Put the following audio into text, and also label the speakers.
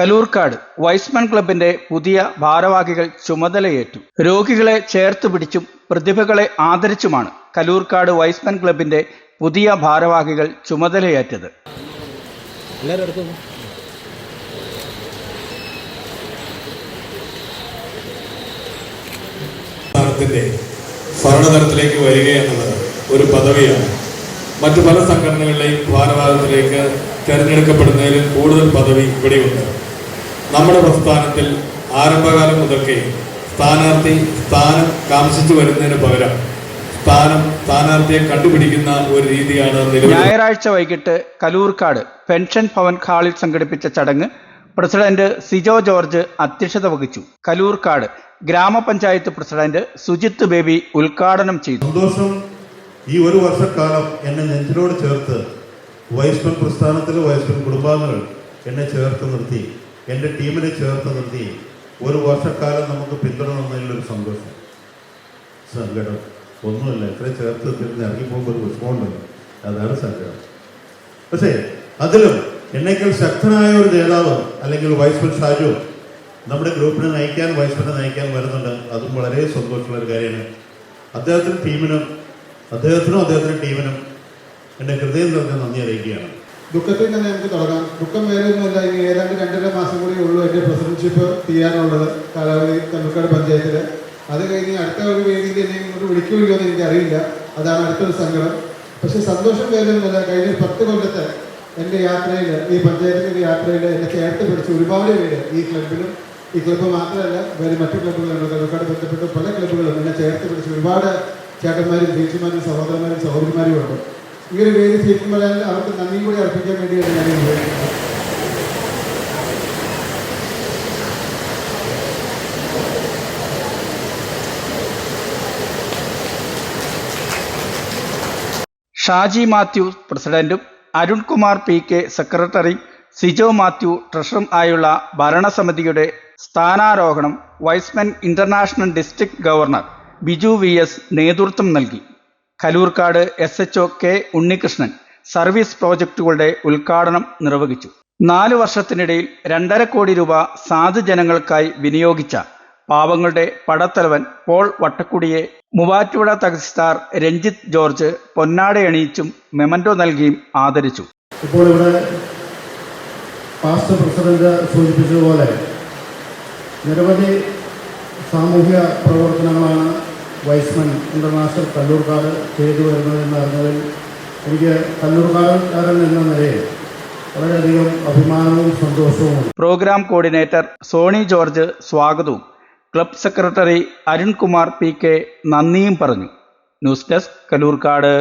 Speaker 1: Kaloorkad Y's Men ക്ലബിന്റെ പുതിയ ഭാരവാഹികൾ ചുമതലയേറ്റു. രോഗികളെ ചേർത്ത് പിടിച്ചും പ്രതിഭകളെ ആദരിച്ചുമാണ് കലൂർക്കാട് വൈസ്മൻ ക്ലബിന്റെ പുതിയ ഭാരവാഹികൾ ചുമതലയേറ്റത്.
Speaker 2: ഭരണതലത്തിലേക്ക് വരിക എന്നത് ഒരു പദവിയാണ്. മറ്റു പല സംഘടനകളിലെയും ഭാരവാഹത്തിലേക്ക് തെരഞ്ഞെടുക്കപ്പെടുന്നതിലും കൂടുതൽ പദവി ഇവിടെയുണ്ട്. നമ്മുടെ പ്രസ്ഥാനത്തിൽ ആരംഭകാലം മുതൽക്കേ സ്ഥാനാർത്ഥി സ്ഥാനം കാംക്ഷിച്ചു വരുന്നതിന് പകരം സ്ഥാനം സ്ഥാനാർത്ഥിയെ കണ്ടുപിടിക്കുന്ന ഒരു രീതിയാണ്
Speaker 1: ഞായറാഴ്ച വൈകിട്ട് കലൂർക്കാട് പെൻഷൻ ഭവൻ ഹാളിൽ സംഘടിപ്പിച്ച ചടങ്ങ് പ്രസിഡന്റ് സിജോ ജോർജ് അധ്യക്ഷത വഹിച്ചു. കലൂർക്കാട് ഗ്രാമപഞ്ചായത്ത് പ്രസിഡന്റ് സുജിത്ത് ബേബി ഉദ്ഘാടനം ചെയ്തു.
Speaker 3: സന്തോഷം ഈ ഒരു വർഷക്കാലം എന്നെ നെഞ്ചിനോട് ചേർത്ത് വൈസ്മൻ പ്രസ്ഥാനത്തിലെ വൈസ്മൻ കുടുംബാംഗങ്ങൾ എന്നെ ചേർത്ത് നിർത്തി. എന്റെ ടീമിനെ ചേർത്ത് നിർത്തി ഒരു വർഷക്കാലം നമുക്ക് പിന്തുടർന്നതിലൊരു സന്തോഷം. സങ്കടം ഒന്നുമില്ല ഇത്ര ചേർത്ത് നിർത്തി ഇറങ്ങിപ്പോകുമ്പോൾ ഒരു വിഷമമുണ്ടല്ലോ അതാണ് സങ്കടം. പക്ഷേ അതിലും എന്നേക്കാൾ ശക്തനായ ഒരു നേതാവ് അല്ലെങ്കിൽ വൈസ്മൻ ഷാജു നമ്മുടെ ഗ്രൂപ്പിനെ നയിക്കാൻ വൈസ് വൈസ്മനെ നയിക്കാൻ വരുന്നുണ്ട്. അതും വളരെ സന്തോഷമുള്ള ഒരു കാര്യമാണ്. അദ്ദേഹത്തിന്റെ ടീമിനും അദ്ദേഹത്തിനും അദ്ദേഹത്തിന്റെ ടീമിനും എന്റെ ഹൃദയം നിറഞ്ഞ നന്ദി അറിയിക്കുകയാണ്.
Speaker 4: ദുഃഖത്തിൽ തന്നെ നമുക്ക് തുടങ്ങാം. ദുഃഖം വേറൊന്നുമില്ല ഇനി ഏതാണ്ട് രണ്ടര മാസം കൂടി ഉള്ളൂ എന്റെ പ്രസിഡൻഷിപ്പ് തീരാനുള്ളത് കാലാവധി തമിഴ്ക്കാട് പഞ്ചായത്തിൽ അത് കഴിഞ്ഞ് അടുത്ത ഒരു വേദിയിൽ എന്നെ ഇങ്ങോട്ട് വിളിക്കുമല്ലോ എന്ന് എനിക്കറിയില്ല. അതാണ് അടുത്തൊരു സങ്കടം. പക്ഷേ സന്തോഷം വേറൊന്നുമില്ല കഴിഞ്ഞ പത്ത് കൊല്ലത്തെ എന്റെ യാത്രയിൽ ഈ പഞ്ചായത്തിന്റെ യാത്രയിൽ എന്നെ ചേർത്ത് പിടിച്ച് ഒരുപാട് പേര് ഈ ക്ലബിലും. ഈ ക്ലബ്ബ് മാത്രമല്ല വേറെ മറ്റു ക്ലബ്ബുകളുണ്ട് തമിഴ്ക്കാട് ബന്ധപ്പെട്ട് പല ക്ലബ്ബുകളും എന്നെ ചേർത്ത് പിടിച്ച് ഒരുപാട് ചേട്ടന്മാരും ചേച്ചിമാരും സഹോദരന്മാരും സഹോദരിമാരും ഉണ്ട്. ഈ ഒരു വേദി സ്വീകരിക്കുമ്പോൾ അവർക്ക് നന്ദിയും കൂടി അർപ്പിക്കാൻ വേണ്ടിയാണ് ഞാൻ ഉപയോഗിക്കുന്നത്
Speaker 1: ഷാജി മാത്യു പ്രസിഡന്റും Arunkumar P K secretary Sijo Mathew ട്രഷറും ആയുള്ള ഭരണസമിതിയുടെ സ്ഥാനാരോഹണം Y's Men international district governor Biju V S നേതൃത്വം നൽകി. Kalloorkad S H O K Unnikrishnan service പ്രോജക്റ്റുകളുടെ ഉദ്ഘാടനം നിർവഹിച്ചു. നാലു വർഷത്തിനിടയിൽ രണ്ടര കോടി രൂപ സാധുജനങ്ങൾക്കായി വിനിയോഗിച്ച പാവങ്ങളുടെ പടത്തലവൻ പോൾ വട്ടക്കുടിയെ മൂവാറ്റുപുഴ തഹസിൽദാർ രഞ്ജിത്ത് ജോർജ് പൊന്നാടയണിയിച്ചും മെമന്റോ നൽകിയും ആദരിച്ചു.
Speaker 4: ഇപ്പോൾ ഇവിടെ പ്രസിഡന്റ് സൂചിപ്പിച്ചതുപോലെ നിരവധി സാമൂഹ്യ പ്രവർത്തനങ്ങളാണ് വൈസ്മൻ ഇന്റർനാഷണൽ കല്ലൂർക്കാട് ചെയ്തു വരുന്നതെന്ന് അറിഞ്ഞതിൽ എനിക്ക് കല്ലൂർക്കാടുകാരൻ എന്ന നിലയിൽ വളരെയധികം അഭിമാനവും സന്തോഷവും
Speaker 1: പ്രോഗ്രാം കോർഡിനേറ്റർ സോണി ജോർജ് സ്വാഗതവും. Club secretary Arunkumar P K നന്ദിയും പറഞ്ഞു. News desk Kaloorkad